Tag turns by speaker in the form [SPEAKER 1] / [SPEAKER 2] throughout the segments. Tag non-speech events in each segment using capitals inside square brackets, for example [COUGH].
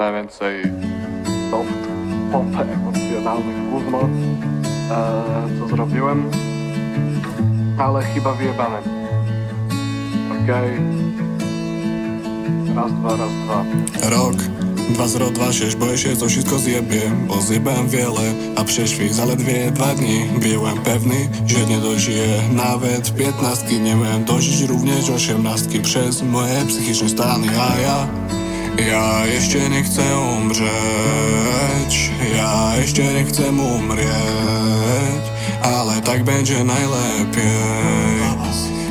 [SPEAKER 1] najwięcej soft, pop, emocjonalnych gówno, e, co zrobiłem, ale chyba wyjebane. Okej. Raz, dwa, raz, dwa.
[SPEAKER 2] Rok 2026, boję się, co wszystko zjebie Bo zjebałem wiele, a prześwich zaledwie dwa dni Byłem pewny, że nie dożyję nawet piętnastki Nie miałem dożyć również osiemnastki Przez moje psychiczne stany, a ja Ja jeszcze nie chcę umrzeć Ja jeszcze nie chcę umrzeć Ale tak będzie najlepiej.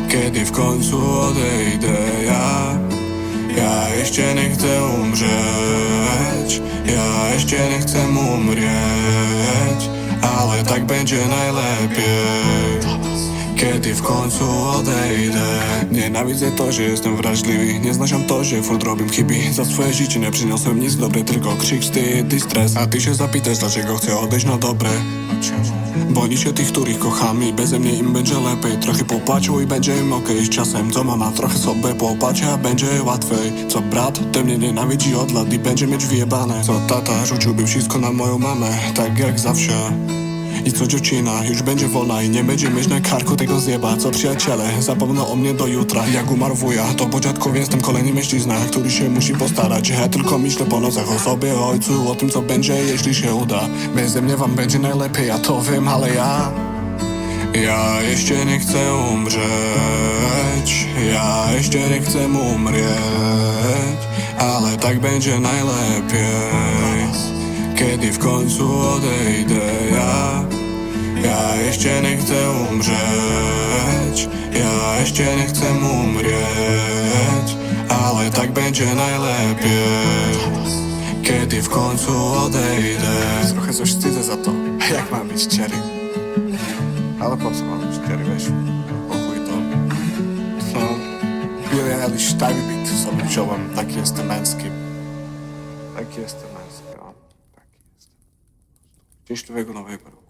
[SPEAKER 2] Kiedy w końcu odejdę ja ja jeszcze nie chcę umrzeć Ja jeszcze nie chcę umrzeć Ale tak będzie najlepiej kiedy w końcu odejdę. Nienawidzę to, że jestem wrażliwy. Nie znaczam to, że furt robię chybi Za swoje życie nie przyniosłem nic dobre Tylko krzyk, wstyd i stres. A ty się zapytasz, dlaczego chcę odejść na dobre? Boli się tych, których kocham i beze mnie im będzie lepiej. Trochę popłacił i będzie im okej. Z czasem co mama trochę sobie popacie, a będzie łatwiej. Co brat, ten mnie nienawidzi od lat i będzie mieć wyjebane. Co tata rzuciłby wszystko na moją mamę, tak jak zawsze i co dziewczyna już będzie wolna i nie będzie mieć na karku tego zjeba. Co przyjaciele zapomną o mnie do jutra. Jak umarł wuja, to po dziadkowie jestem kolejny mężczyzna Który się musi postarać. Ja tylko myślę po nocach o sobie, o ojcu O tym co będzie, jeśli się uda. Beze mnie wam będzie najlepiej, ja to wiem, ale ja ja jeszcze nie chcę umrzeć. Ja jeszcze nie chcę umrzeć Ale tak będzie najlepiej w końcu odejdę ja Ja jeszcze nie chcę umrzeć Ja jeszcze nie chcę umrzeć Ale tak będzie najlepiej Kiedy w końcu odejdę Trochę coś wstydzę za to [LAUGHS] Jak mam być cherry? Ale po co mam cztery weź? Pokój to. No, Billie Eilish, Time Beat sobie wziąłem, taki jestem męski. Taki jestem męski, o.